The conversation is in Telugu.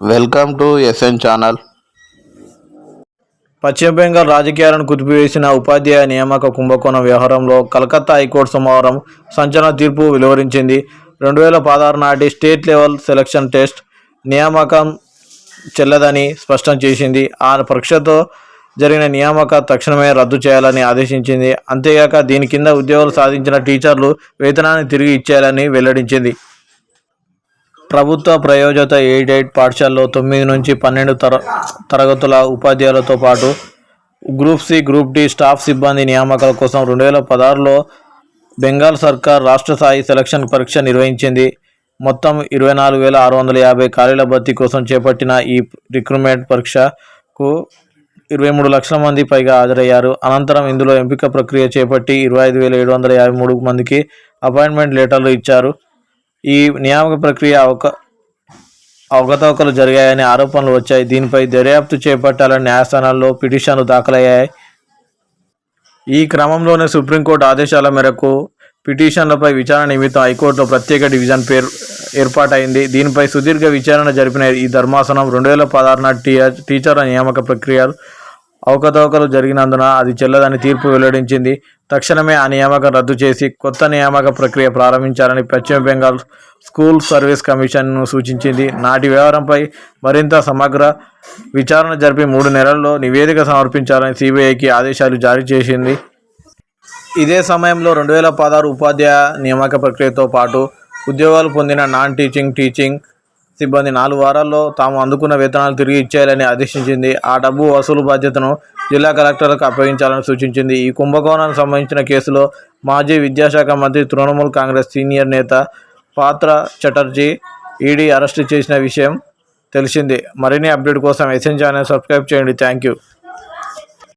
Welcome to SN channel. పశ్చిమ బెంగాల్ రాజకీయాలను కుదిపివేసిన ఉపాధ్యాయ నియామక కుంభకోణం వ్యవహారంలో కలకత్తా హైకోర్టు సోమవారం సంచలన తీర్పు వెలువరించింది. రెండు వేల పదహారు నాటి స్టేట్ లెవెల్ సెలక్షన్ టెస్ట్ నియామకం చెల్లదని స్పష్టం చేసింది. ఆ పరీక్షతో జరిగిన నియామక తక్షణమే రద్దు చేయాలని ఆదేశించింది. అంతేగాక దీని కింద ఉద్యోగాలు సాధించిన టీచర్లు వేతనాన్ని తిరిగి ఇచ్చేయాలని వెల్లడించింది. ప్రభుత్వ ప్రయోజత ఎయిడెడ్ పాఠశాలలో తొమ్మిది నుంచి పన్నెండు తర తరగతుల ఉపాధ్యాయులతో పాటు group C group D staff సిబ్బంది నియామకాల కోసం రెండు వేల పదహారులో బెంగాల్ సర్కార్ రాష్ట్ర స్థాయి సెలక్షన్ పరీక్ష నిర్వహించింది. మొత్తం ఇరవై నాలుగు వేల ఆరు వందల యాభై ఖాళీల భర్తీ కోసం చేపట్టిన ఈ రిక్రూట్మెంట్ పరీక్షకు ఇరవై మూడు లక్షల మంది పైగా హాజరయ్యారు. అనంతరం ఇందులో ఎంపిక ప్రక్రియ చేపట్టి ఇరవై ఐదు వేల ఏడు వందల యాభై మూడు మందికి అపాయింట్మెంట్ లెటర్లు ఇచ్చారు. ఈ నియామక ప్రక్రియ అవక అవకతవకలు జరిగాయని ఆరోపణలు వచ్చాయి. దీనిపై దర్యాప్తు చేపట్టాలని న్యాయస్థానాల్లో పిటిషన్లు దాఖలయ్యాయి. ఈ క్రమంలోనే సుప్రీంకోర్టు ఆదేశాల మేరకు పిటిషన్లపై విచారణ నిమిత్తం హైకోర్టులో ప్రత్యేక డివిజన్ పేరు ఏర్పాటైంది. దీనిపై సుదీర్ఘ విచారణ జరిపిన ఈ ధర్మాసనం రెండు వేల పదహారు నాటి టీ- టీచర్ల నియామక ప్రక్రియలు అవకతవకలు జరిగినందున అది చెల్లదని తీర్పు వెల్లడించింది. తక్షణమే ఆ నియామకం రద్దు చేసి కొత్త నియామక ప్రక్రియ ప్రారంభించాలని పశ్చిమ బెంగాల్ స్కూల్ సర్వీస్ కమిషన్ను సూచించింది. నాటి వ్యవహారంపై మరింత సమగ్ర విచారణ జరిపి మూడు నెలల్లో నివేదిక సమర్పించాలని సిబిఐకి ఆదేశాలు జారీ చేసింది. ఇదే సమయంలో రెండు వేల పదహారు ఉపాధ్యాయ నియామక ప్రక్రియతో పాటు ఉద్యోగాలు పొందిన నాన్ టీచింగ్ టీచింగ్ సిబ్బంది నాలుగు వారాల్లో తాము అందుకున్న వేతనాలు తిరిగి ఇచ్చేయాలని ఆదేశించింది. ఆ డబ్బు వసూలు బాధ్యతను జిల్లా కలెక్టర్లకు అప్పగించాలని సూచించింది. ఈ కుంభకోణానికి సంబంధించిన కేసులో మాజీ విద్యాశాఖ మంత్రి తృణమూల్ కాంగ్రెస్ సీనియర్ నేత పాత్ర చటర్జీ ఈడీ అరెస్టు చేసిన విషయం తెలిసింది. మరిన్ని అప్డేట్ కోసం ఎస్ఎన్ ఛానల్ సబ్స్క్రైబ్ చేయండి. Thank you